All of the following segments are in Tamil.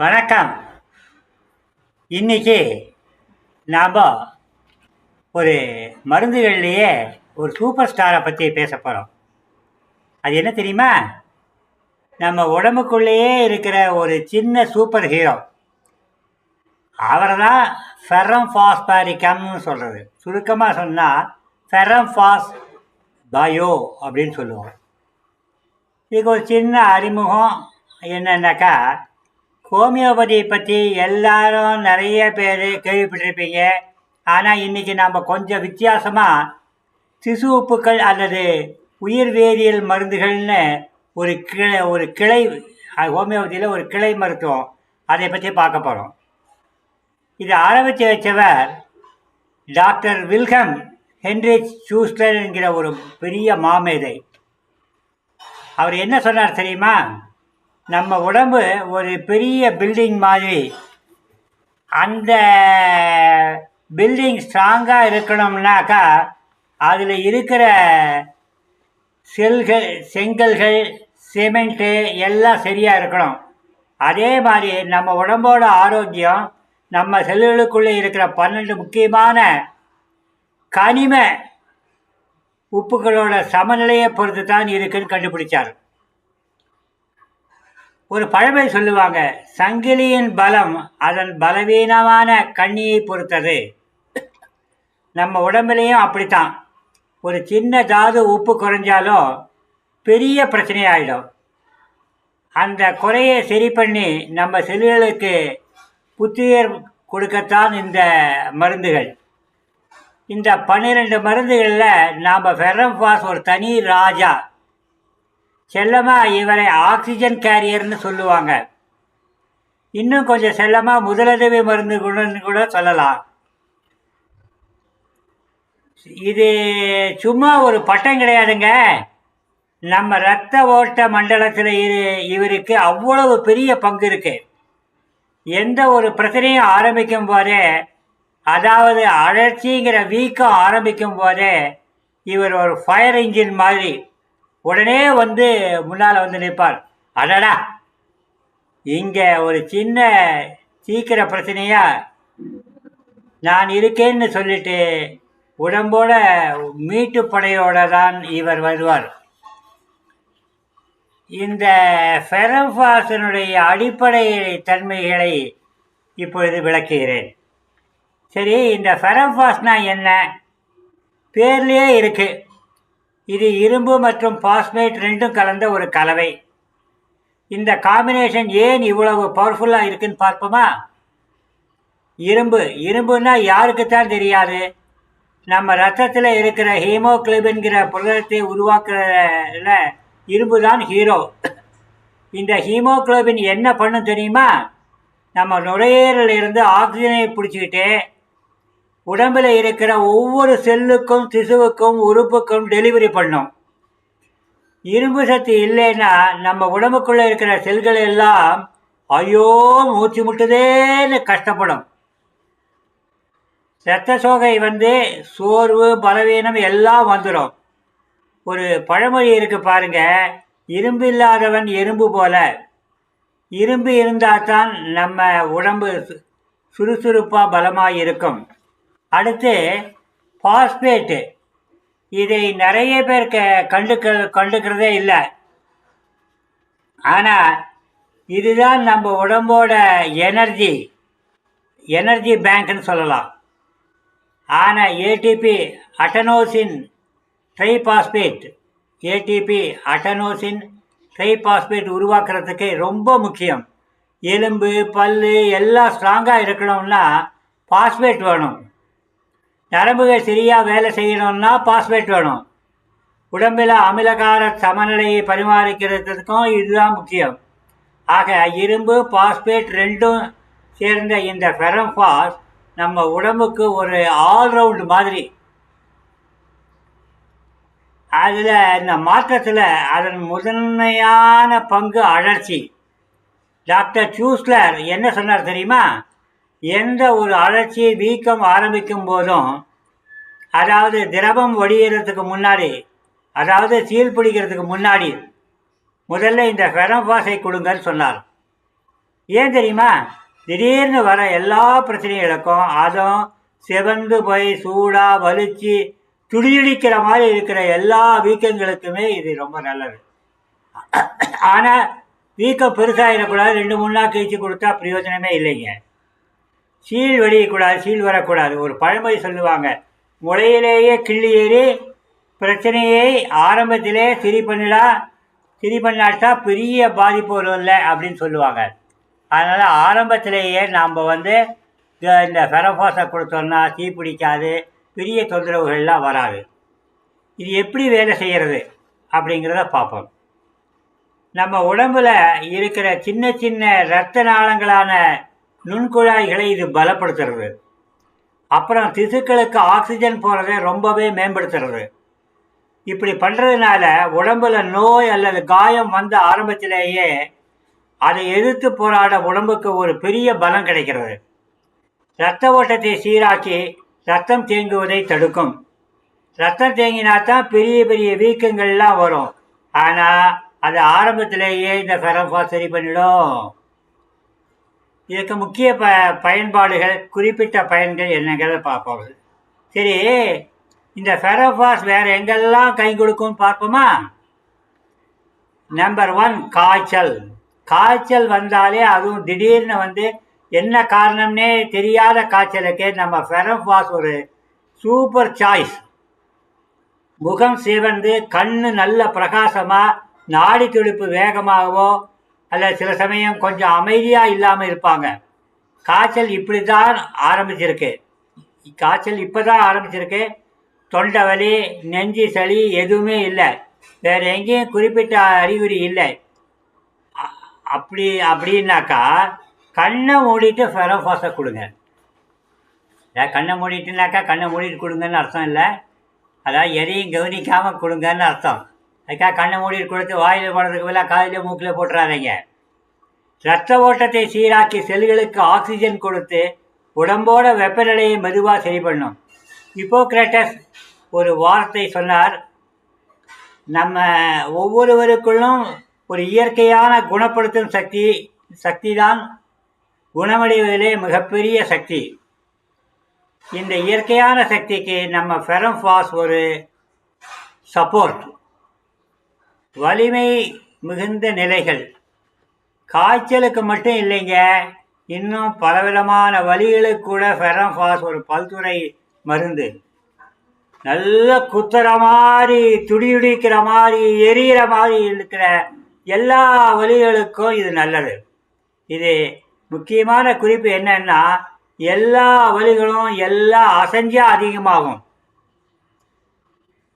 வணக்கம். இன்னைக்கு நாம் ஒரு மருந்துகள்லேயே ஒரு சூப்பர் ஸ்டாரை பற்றி பேச போகிறோம் அது என்ன தெரியுமா? நம்ம உடம்புக்குள்ளேயே இருக்கிற ஒரு சின்ன சூப்பர் ஹீரோ. அவரை தான் ஃபெரம் ஃபாஸ்பாரிக்கம்னு சொல்கிறது சுருக்கமாக சொன்னால் ஃபெரம் ஃபாஸ் பயோ அப்படின்னு சொல்லுவோம். இதுக்கு ஒரு சின்ன அறிமுகம் என்னென்னாக்கா ஹோமியோபதி பற்றி எல்லாரும் நிறைய பேர் கேள்விப்பட்டிருப்பீங்க. ஆனால் இன்றைக்கி நாம் கொஞ்சம் வித்தியாசமாக சிசு உப்புக்கள் அல்லது உயிர் வேதியியல் மருந்துகள்னு ஒரு கிளை ஒரு கிளை ஹோமியோபதியில் ஒரு கிளை மருத்துவம். அதை பற்றி பார்க்க போகிறோம் இதை ஆரம்பித்து வச்சவர் டாக்டர் வில்கம் ஹென்ரிச் சூஸ்டர் என்கிற ஒரு பெரிய மாமேதை. அவர் என்ன சொன்னார் தெரியுமா? நம்ம உடம்பு ஒரு பெரிய பில்டிங் மாதிரி. அந்த பில்டிங் ஸ்ட்ராங்காக இருக்கணும்னாக்கா அதில் இருக்கிற செல்கள் செங்கல்கள் சிமெண்ட்டு எல்லாம் சரியாக இருக்கணும். அதே மாதிரி நம்ம உடம்போட ஆரோக்கியம் நம்ம செல்லுகளுக்குள்ளே இருக்கிற பன்னெண்டு முக்கியமான கனிம உப்புகளோட சமநிலையை பொறுத்து தான் இருக்குன்னு கண்டுபிடிச்சார். ஒரு பழமை சொல்லுவாங்க சங்கிலியின் பலம் அதன் பலவீனமான கண்ணியை பொறுத்தது. நம்ம உடம்புலையும் அப்படித்தான். ஒரு சின்ன தாது உப்பு குறைஞ்சாலும் பெரிய பிரச்சனையாயிடும். அந்த குறையை சரி பண்ணி நம்ம செல்லுகளுக்கு புத்துயிர் கொடுக்கத்தான் இந்த மருந்துகள். இந்த பன்னிரெண்டு மருந்துகளில் நாம் ஃபெரம்பாஸ் ஒரு தனி ராஜா செல்லமாக இவரை ஆக்சிஜன் கேரியர்னு சொல்லுவாங்க. இன்னும் கொஞ்சம் செல்லமாக முதலுதவி மருந்து குணன்னு கூட சொல்லலாம். இது சும்மா ஒரு பட்டம் கிடையாதுங்க. நம்ம இரத்த ஓட்ட மண்டலத்தில் இரு இவருக்கு அவ்வளவு பெரிய பங்கு இருக்கு. எந்த ஒரு பிரச்சனையும் ஆரம்பிக்கும் போதே அதாவது அழற்சிங்கிற வீக்கம் ஆரம்பிக்கும் போதே இவர் ஒரு ஃபயர் இன்ஜின் மாதிரி உடனே வந்து முன்னால் வந்து நிற்பார். அடடா! இங்கே ஒரு சின்ன சீக்கிர பிரச்சனையா? நான் இருக்கேன்னு சொல்லிட்டு உடம்போட மீட்டு படையோட தான் இவர் வருவார். இந்த ஃபெரம்ஃபாசனுடைய அடிப்படை தன்மைகளை இப்பொழுது விளக்குகிறேன். சரி இந்த ஃபெரம்ஃபாஸ்னா என்ன? பேர்லேயே இருக்குது இது இரும்பு மற்றும் பாஸ்பேட் ரெண்டும் கலந்த ஒரு கலவை. இந்த காம்பினேஷன் ஏன் இவ்வளவு பவர்ஃபுல்லாக இருக்குன்னு பார்ப்போமா? இரும்பு. இரும்புன்னா யாருக்குத்தான் தெரியாது. நம்ம ரத்தத்தில் இருக்கிற ஹீமோக்ளோபின்கிற புரதத்தை உருவாக்குறதுல இரும்பு தான் ஹீரோ இந்த ஹீமோக்ளோபின் என்ன பண்ணும் தெரியுமா? நம்ம நுரையீரலிருந்து ஆக்சிஜனை பிடிச்சிக்கிட்டு உடம்பில் இருக்கிற ஒவ்வொரு செல்லுக்கும் திசுவுக்கும் உறுப்புக்கும் டெலிவரி பண்ணும். இரும்பு சக்தி இல்லைன்னா நம்ம உடம்புக்குள்ளே இருக்கிற செல்கள் எல்லாம் ஐயோ மூச்சு முட்டுதேன்னு கஷ்டப்படும். இரத்த சோகை வந்து சோர்வு பலவீனம் எல்லாம் வந்துடும் ஒரு பழமொழி இருக்கு பாருங்க இரும்பு இல்லாதவன் எறும்பு போல. இரும்பு இருந்தால் தான் நம்ம உடம்பு சுறுசுறுப்பாக பலமாக இருக்கும். அடுத்து பாஸ்பேட்டு. இதை நிறைய பேர் க கண்டுக்க கண்டுக்கிறதே இல்லை. ஆனால் இதுதான் நம்ம உடம்போட எனர்ஜி. எனர்ஜி பேங்க்னு சொல்லலாம். ஆனால் ATP adenosine triphosphate ATP adenosine triphosphate உருவாக்குறதுக்கு ரொம்ப முக்கியம். எலும்பு பல் எல்லாம் ஸ்ட்ராங்காக இருக்கணும்னா பாஸ்பேட் வேணும். நரம்புகள் சரியாக வேலை செய்யணும்னா பாஸ்பேட் வேணும். உடம்பில் அமிலகார சமநிலையை பரிமாறிக்கிறதுக்கும் இதுதான் முக்கியம். ஆக இரும்பு பாஸ்பேட் ரெண்டும் சேர்ந்த இந்த ஃபெரம்பாஸ் நம்ம உடம்புக்கு ஒரு ஆல்ரவுண்டு மாதிரி. அதில் இந்த மாற்றத்தில் அதன் முதன்மையான பங்கு அழற்சி. டாக்டர் சூஸ்லர் என்ன சொன்னார் தெரியுமா? எந்த ஒரு அழற்சி வீக்கம் ஆரம்பிக்கும் போதும் அதாவது திரவம் ஒடிகிறதுக்கு முன்னாடி அதாவது சீல் பிடிக்கிறதுக்கு முன்னாடி முதல்ல இந்த ஃபெரம்பாஸை கொடுங்கன்னு சொன்னார். ஏன் தெரியுமா? திடீர்னு வர எல்லா பிரச்சனைகளுக்கும் அதுவும் சிவந்து போய் சூடாக வலிச்சு துடிதுடிக்கிற மாதிரி இருக்கிற எல்லா வீக்கங்களுக்குமே இது ரொம்ப நல்லது. ஆனால் வீக்கம் பெருசாகிடக்கூடாது ரெண்டு மூணு நாள் கழிச்சு கொடுத்தா பிரயோஜனமே இல்லைங்க. சீல் வெளியக்கூடாது சீல் வரக்கூடாது. ஒரு பழமொழி சொல்லுவாங்க. முளையிலேயே கிள்ளி ஏறி பிரச்சனையை ஆரம்பத்திலே சரி பண்ணிடா சரி பண்ணாட்டா பெரிய பாதிப்பு வரும்ல அப்படின்னு சொல்லுவாங்க. அதனால் ஆரம்பத்திலேயே நாம் வந்து இந்த- இந்த ஃபெரஃபாஸை கொடுத்தோம்னா தீ பிடிக்காது பெரிய தொந்தரவுகள்லாம் வராது. இது எப்படி வேலை செய்கிறது அப்படிங்கிறத பார்ப்போம். நம்ம உடம்பில் இருக்கிற சின்ன சின்ன இரத்த நாளங்களான நுண்குழாய்களை இது பலப்படுத்துறது. அப்புறம் திசுக்களுக்கு ஆக்சிஜன் போகிறதை ரொம்பவே மேம்படுத்துறது. இப்படி பண்ணுறதுனால உடம்புல நோய் அல்லது காயம் வந்த ஆரம்பத்திலேயே அதை எதிர்த்து போராட உடம்புக்கு ஒரு பெரிய பலம் கிடைக்கிறது. இரத்த ஓட்டத்தை சீராக்கி ரத்தம் தேங்குவதை தடுக்கும். ரத்தம் தேங்கினா தான் பெரிய பெரிய வீக்கங்கள்லாம் வரும். ஆனால் அது ஆரம்பத்திலேயே இந்த ஃபெரஃபா சரி பண்ணிடும். இதுக்கு முக்கிய ப பயன்பாடுகள் குறிப்பிட்ட பயன்கள் என்னங்கிறத பார்ப்போம். சரி இந்த ஃபெரஃபாஸ் வேறு எங்கெல்லாம் கை கொடுக்கும்னு பார்ப்போமா? நம்பர் ஒன் காய்ச்சல். காய்ச்சல் வந்தாலே அதுவும் திடீர்னு வந்து என்ன காரணம்னே தெரியாத காய்ச்சலுக்கு நம்ம ஃபெரஃபாஸ் ஒரு சூப்பர் சாய்ஸ் முகம் சிவந்து கண்ணு நல்ல பிரகாசமாக நாடி துடிப்பு வேகமாகவோ அல்ல சில சமயம் கொஞ்சம் அமைதியாக இல்லாமல் இருப்பாங்க. காய்ச்சல் இப்படி தான் ஆரம்பிச்சிருக்கு. காய்ச்சல் இப்போ தான் ஆரம்பிச்சிருக்கு. தொண்டை வலி நெஞ்சு சளி எதுவுமே இல்லை. வேறு எங்கேயும் குறிப்பிட்ட அறிகுறி இல்லை. அப்படி அப்படின்னாக்கா கண்ணை மூடிட்டு ஃபெரோஃபாஸை கொடுங்க. கண்ணை மூடிட்டுனாக்கா கண்ணை மூடிட்டு கொடுங்கன்னு அர்த்தம் இல்லை. அதாவது எதையும் கவனிக்காமல் கொடுங்கன்னு அர்த்தம். அதுக்காக கண்ணை மூடி கொடுத்து வாயில் போடுறதுக்கு பதிலாக காதில் மூக்கில் போட்டுறாதீங்க. ரத்த ஓட்டத்தை சீராக்கி செல்களுக்கு ஆக்சிஜன் கொடுத்து உடம்போட வெப்பநிலையை மெதுவாக சரி பண்ணும். ஹிப்போக்ரேட்டஸ் ஒரு வார்த்தை சொன்னார். நம்ம ஒவ்வொருவருக்குள்ளும் ஒரு இயற்கையான குணப்படுத்தும் சக்தி சக்தி தான் குணமடைவதிலே மிகப்பெரிய சக்தி. இந்த இயற்கையான சக்திக்கு நம்ம ஃபெரம்ஃபாஸ் ஒரு சப்போர்ட். வலிமை மிகுந்த நிலைகள். காய்ச்சலுக்கு மட்டும் இல்லைங்க. இன்னும் பலவிதமான வலிகளுக்கு கூட ஃபெரம்ஃபாஸ் ஒரு பல்துறை மருந்து. நல்ல குத்துற மாதிரி துடியுடிக்கிற மாதிரி எரியிற மாதிரி இருக்கிற எல்லா வலிகளுக்கும் இது நல்லது. இது முக்கியமான குறிப்பு என்னன்னா எல்லா வலிகளும் எல்லாம் அசஞ்சா அதிகமாகும்.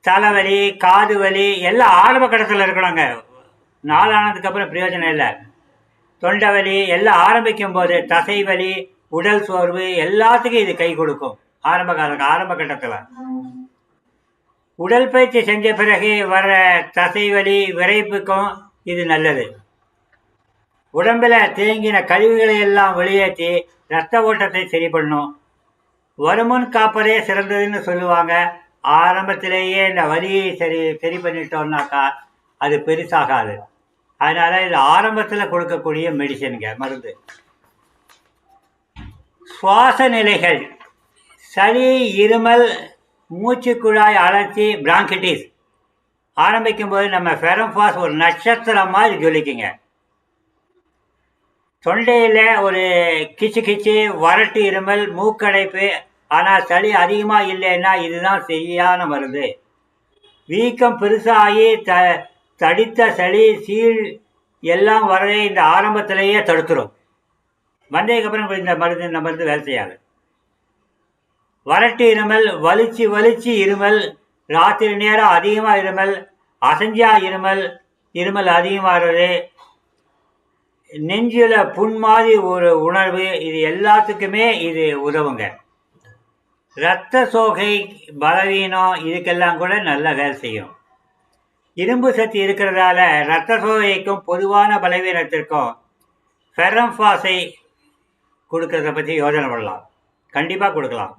தலைவலி காது வலி எல்லாம் ஆரம்ப கட்டத்தில் இருக்கணுங்க. நாளானதுக்கு அப்புறம் பிரயோஜனம் இல்லை. தொண்டை வலி எல்லாம் ஆரம்பிக்கும் போது தசை வலி உடல் சோர்வு எல்லாத்துக்கும் இது கை கொடுக்கும். ஆரம்ப கால ஆரம்ப கட்டத்தில். உடற்பயிற்சி செஞ்ச பிறகு வர தசை வலி விரைப்புக்கும் இது நல்லது. உடம்பில் தேங்கின கழிவுகளை எல்லாம் வெளியேற்றி ரத்த ஓட்டத்தை சரி பண்ணும். வருமுன் காப்பதே சிறந்ததுன்னு சொல்லுவாங்க. ஆரம்பத்திலேயே இந்த வலியை சரி சரி பண்ணிட்டோம்னாக்கா அது பெருசாகாது. அதனால் இது ஆரம்பத்தில் கொடுக்கக்கூடிய மெடிசனுங்க மருந்து. சுவாச நிலைகள். சளி இருமல் மூச்சுக்குழாய் அழற்சி பிராங்கிட்டிஸ் ஆரம்பிக்கும் போது நம்ம ஃபெரம்ஃபாஸ் ஒரு நட்சத்திரமாக இது ஜொலிக்குங்க. தொண்டையில் ஒரு கிச்சு கிச்சு வறட்டு இருமல் மூக்கடைப்பு ஆனால் சளி அதிகமாக இல்லைன்னா இதுதான் சரியான மருந்து. வீக்கம் பெருசாகி த தடித்த சளி சீழ் எல்லாம் வரதை இந்த ஆரம்பத்திலேயே தடுத்துரும். வந்ததுக்கப்புறம் இந்த மருந்து இந்த மருந்து வேலை செய்யாது. வறட்டு இருமல் வலிச்சு வலிச்சு இருமல் ராத்திரி நேரம் அதிகமாக இருமல் அசஞ்சா இருமல் இருமல் அதிகமாகிறது. நெஞ்சில் புண் மாதிரி ஒரு உணர்வு இது எல்லாத்துக்குமே இது உதவுங்க. இரத்த சோகை பலவீனம் இதுக்கெல்லாம் கூட நல்லா வேலை செய்யும். இரும்பு சக்தி இருக்கிறதால இரத்த சோகைக்கும் பொதுவான பலவீனத்திற்கும் ஃபெரம்பாஸை கொடுக்கறத பற்றி யோசனை பண்ணலாம். கண்டிப்பாக கொடுக்கலாம்.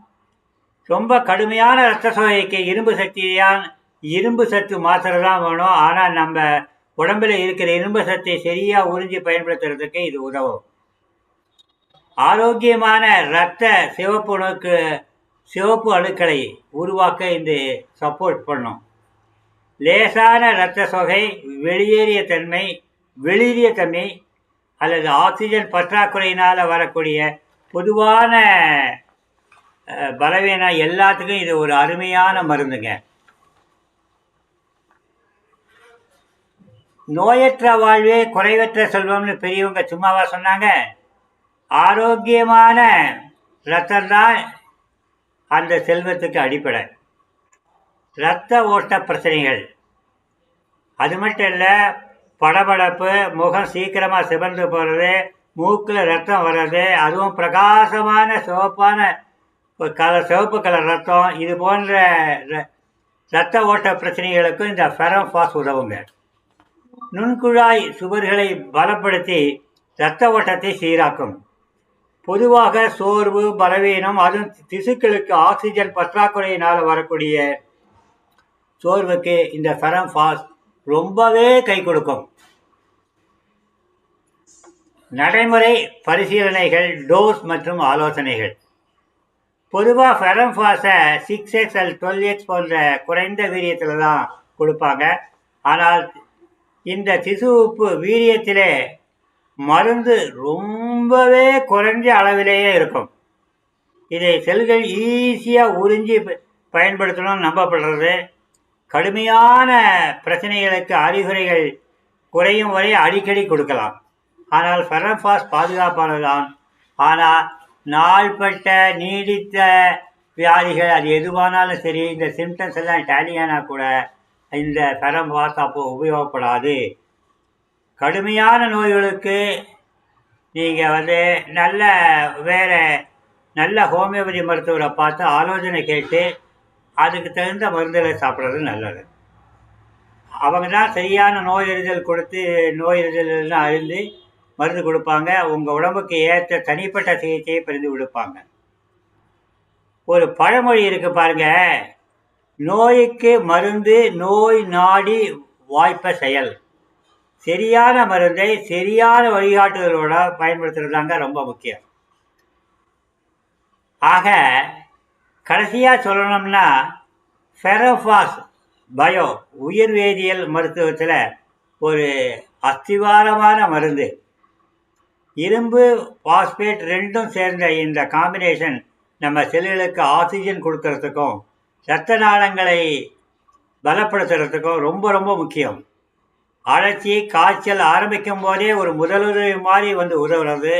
ரொம்ப கடுமையான இரத்த சோகைக்கு இரும்பு சக்தியான் இரும்பு சத்து மாத்திரை தான் வேணும். ஆனால் நம்ம உடம்பில் இருக்கிற இரும்பு சத்தை சரியாக உறிஞ்சி பயன்படுத்துறதுக்கு இது உதவும். ஆரோக்கியமான இரத்த சிவப்பு உணவுக்கு சிவப்பு அணுக்களை உருவாக்க இந்த சப்போர்ட் பண்ணும். லேசான இரத்த சொகை வெளியேறிய தன்மை வெளியேறிய தன்மை அல்லது ஆக்சிஜன் பற்றாக்குறையினால் வரக்கூடிய பொதுவான பலவீனம் எல்லாத்துக்கும் இது ஒரு அருமையான மருந்துங்க. நோயற்ற வாழ்வே குறைவற்ற செல்வம்னு பெரியவங்க சும்மாவா சொன்னாங்க. ஆரோக்கியமான ரத்தம் தான் அந்த செல்வத்துக்கு அடிப்படை. இரத்த ஓட்ட பிரச்சனைகள். அது மட்டும் இல்லை படபடப்பு முகம் சீக்கிரமாக சிவந்து போகிறது மூக்கில் ரத்தம் வர்றது அதுவும் பிரகாசமான சிவப்பான கலர் சிவப்பு கலர் ரத்தம் இது போன்ற இரத்த ஓட்ட பிரச்சனைகளுக்கும் இந்த ஃபெரோஃபாஸ் உதவுங்க. நுண்குழாய் சுவர்களை பலப்படுத்தி இரத்த ஓட்டத்தை சீராக்கும். பொதுவாக சோர்வு பலவீனம் அதுவும் திசுக்களுக்கு ஆக்சிஜன் பற்றாக்குறையினால் வரக்கூடிய சோர்வுக்கு இந்த ஃபெரம் ஃபாஸ் ரொம்பவே கை கொடுக்கும். நடைமுறை பரிசீலனைகள் டோஸ் மற்றும் ஆலோசனைகள். பொதுவாக ஃபெரம் ஃபாஸை சிக்ஸ் எக்ஸ் அல் டுவெல் எக்ஸ் போன்ற குறைந்த வீரியத்தில் தான் கொடுப்பாங்க. ஆனால் இந்த திசு உப்பு வீரியத்திலே மருந்து ரொம்ப ரொம்பவே குறைஞ்ச அளவிலேயே இருக்கும். இதை செல்கள் ஈஸியாக உறிஞ்சி ப- பயன்படுத்தணும்னு நம்பப்படுறது. கடுமையான பிரச்சனைகளுக்கு அறிகுறிகள் குறையும் வரை அடிக்கடி கொடுக்கலாம். ஆனால் ஃபெரம்பாஸ் பாதுகாப்பானது தான். ஆனால் நாள்பட்ட நீடித்த வியாதிகள் அது எதுவானாலும் சரி இந்த சிம்டம்ஸ் எல்லாம் டேலியானா கூட இந்த ஃபெரன்பாஸ் அப்போ உபயோகப்படாது. கடுமையான நோய்களுக்கு நீங்கள் வந்து நல்ல வேறு நல்ல ஹோமியோபதி மருத்துவரை பார்த்து ஆலோசனை கேட்டு அதுக்கு தகுந்த மருந்துகளை சாப்பிட்றது நல்லது. அவங்க தான் சரியான நோய் எறிதல் கொடுத்து நோய் எறிதல்லாம் அறிந்து மருந்து கொடுப்பாங்க. உங்கள் உடம்புக்கு ஏற்ற தனிப்பட்ட சிகிச்சையை பிரிந்து கொடுப்பாங்க. ஒரு பழமொழி இருக்கு பாருங்க. நோய்க்கு மருந்து நோய் நாடி வாய்ப்ப செயல். சரியான மருந்தை சரியான வழிகாட்டுதலோட பயன்படுத்துறதாங்க ரொம்ப முக்கியம். ஆக கடைசியாக சொல்லணும்னா ஃபெரோஃபாஸ் பயோ உயிர் வேதியியல் மருத்துவத்தில் ஒரு அஸ்திவாரமான மருந்து. இரும்பு பாஸ்பேட் ரெண்டும் சேர்ந்த இந்த காம்பினேஷன் நம்ம செல்லுகளுக்கு ஆக்சிஜன் கொடுக்கறதுக்கும் இரத்த நாளங்களை பலப்படுத்துறதுக்கும் ரொம்ப ரொம்ப முக்கியம். அழற்சி காய்ச்சல் ஆரம்பிக்கும் போதே ஒரு முதலுதவி மாதிரி வந்து உதவுறது.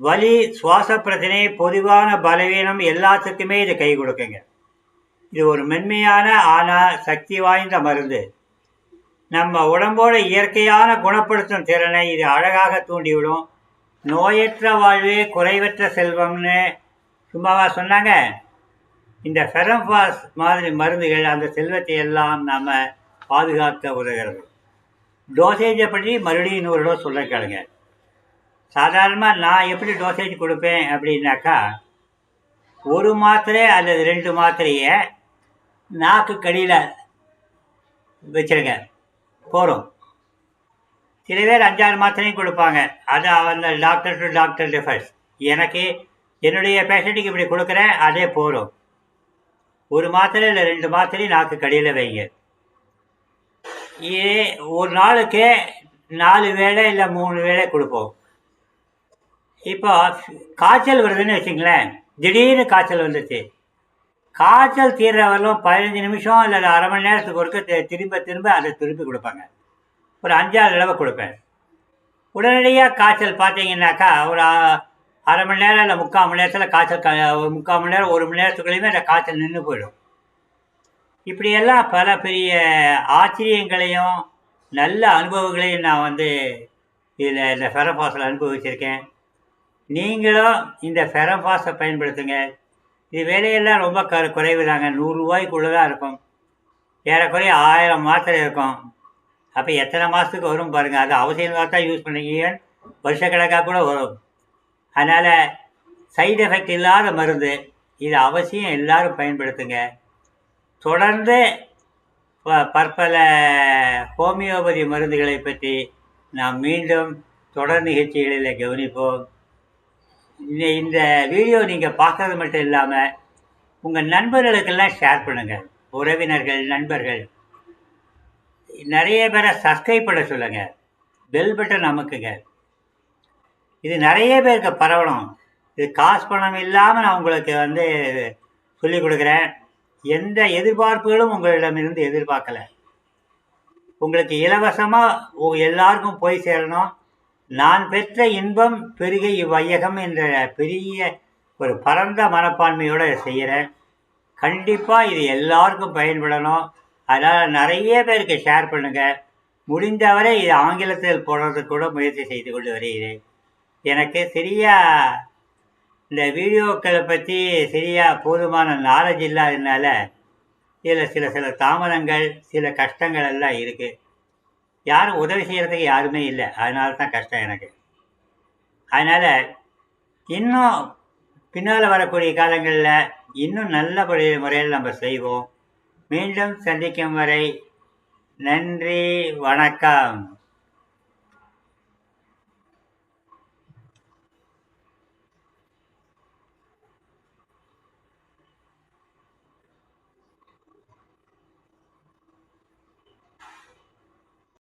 வலி சுவாச பிரச்சனை பொதுவான பலவீனம் எல்லாத்துக்குமே இது கை கொடுக்குங்க. இது ஒரு மென்மையான ஆனால் சக்தி வாய்ந்த மருந்து. நம்ம உடம்போட இயற்கையான குணப்படுத்தும் திறனை இது அழகாக தூண்டிவிடும். நோயற்ற வாழ்வே குறைவற்ற செல்வம்னு சும்மாவா சொன்னாங்க? இந்த ஃபெரம்பாஸ் மாதிரி மருந்துகள் அந்த செல்வத்தை எல்லாம் நம்ம பாதுகாக்க உதவுகிறது. டோசேஜை பற்றி மறுபடியும் இன்னொரு டோஸ் சொல்ல கேளுங்க. சாதாரணமாக நான் எப்படி டோசேஜ் கொடுப்பேன் அப்படின்னாக்கா ஒரு மாத்திரை அல்லது ரெண்டு மாத்திரையை நாக்கு கடியில் வச்சிருங்க. போகிறோம் சில பேர் அஞ்சாறு மாத்திரையும் கொடுப்பாங்க. அது அந்த டாக்டர் டு டாக்டர் டிஃபர்ஸ் எனக்கு என்னுடைய பேஷண்ட்டுக்கு இப்படி கொடுக்குறேன் அதே போதும். ஒரு மாத்திரை இல்லை ரெண்டு மாத்திரை நாக்கு கடியில் வைங்க. இதே ஒரு நாளுக்கு நாலு வேளை இல்லை மூணு வேளை கொடுப்போம். இப்போ காய்ச்சல் வருதுன்னு வச்சுங்களேன் திடீர்னு காய்ச்சல் வந்துச்சு காய்ச்சல் தீர்ற வரலும் பதினஞ்சு நிமிஷம் இல்லை அரை மணி நேரத்துக்கு ஒருக்க திரும்ப திரும்ப அதை திருப்பி கொடுப்பாங்க. ஒரு அஞ்சாறு தடவை கொடுப்பேன். உடனடியாக காய்ச்சல் பார்த்தீங்கன்னாக்கா ஒரு அரை மணி நேரம் இல்லை முக்கால் மணி நேரத்தில் காய்ச்சல் க முக்கால் மணி நேரம் ஒரு மணி நேரத்துக்குள்ளேயுமே அந்த காய்ச்சல் நின்று போயிடும். இப்படியெல்லாம் பல பெரிய ஆச்சரியங்களையும் நல்ல அனுபவங்களையும் நான் வந்து இதில் இந்த ஃபெரபாஸில் அனுபவிச்சிருக்கேன். நீங்களும் இந்த ஃபெரபாஸை பயன்படுத்துங்க. இது விலையெல்லாம் ரொம்ப க குறைவு தாங்க நூறுரூவாய்க்குள்ளே தான் இருக்கும். ஏறக்குறைய ஆயிரம் மாத்திரை இருக்கும். அப்போ எத்தனை மாதத்துக்கு வரும் பாருங்கள் அது அவசியமாக தான் யூஸ் பண்ணுறீங்க வருஷக்கணக்காக கூட வரும். அதனால் சைடு எஃபெக்ட் இல்லாத மருந்து இது அவசியம் எல்லோரும் பயன்படுத்துங்க. தொடர்ந்து ப- பற்பல ஹோமியோபதி மருந்துகளை பற்றி நாம் மீண்டும் தொடர் நிகழ்ச்சிகளில் கவனிப்போம். இந்த இந்த வீடியோ நீங்கள் பார்க்கறது மட்டும் இல்லாமல் உங்கள் நண்பர்களுக்கெல்லாம் ஷேர் பண்ணுங்கள் உறவினர்கள் நண்பர்கள். நிறைய பேரை சப்ஸ்கிரைப் பண்ண சொல்லுங்கள் பெல் பட்டன் அமுக்குங்க. இது நிறைய பேருக்கு பரவணும். இது காசு பணம் இல்லாமல் நான் உங்களுக்கு வந்து சொல்லிக் கொடுக்குறேன். எந்த எதிர்பார்ப்புகளும் உங்களிடமிருந்து எதிர்பார்க்கல. உங்களுக்கு இலவசமாக எல்லாருக்கும் போய் சேரணும். நான் பெற்ற இன்பம் பெருக இவ்வையகம் என்ற பெரிய ஒரு பரந்த மனப்பான்மையோடு செய்கிறேன் கண்டிப்பாக இது எல்லாருக்கும் பயன்படணும். அதனால் நிறைய பேருக்கு ஷேர் பண்ணுங்கள் முடிந்தவரை இது ஆங்கிலத்தில் போடுறதுக்கு கூட முயற்சி செய்து கொண்டு வருகிறேன். எனக்கு சரியாக இந்த வீடியோக்களை பற்றி சரியாக போதுமான நாலேஜ் இல்லாததுனால இதில் சில சில தாமதங்கள் சில கஷ்டங்கள் எல்லாம் இருக்குது யாரும் உதவி செய்கிறதுக்கு யாருமே இல்லை. அதனால தான் கஷ்டம் எனக்கு. அதனால் இன்னும் பின்னால் வரக்கூடிய காலங்களில் இன்னும் நல்லபடி முறையில் நம்ம செய்வோம். மீண்டும் சந்திக்கும் வரை நன்றி வணக்கம்.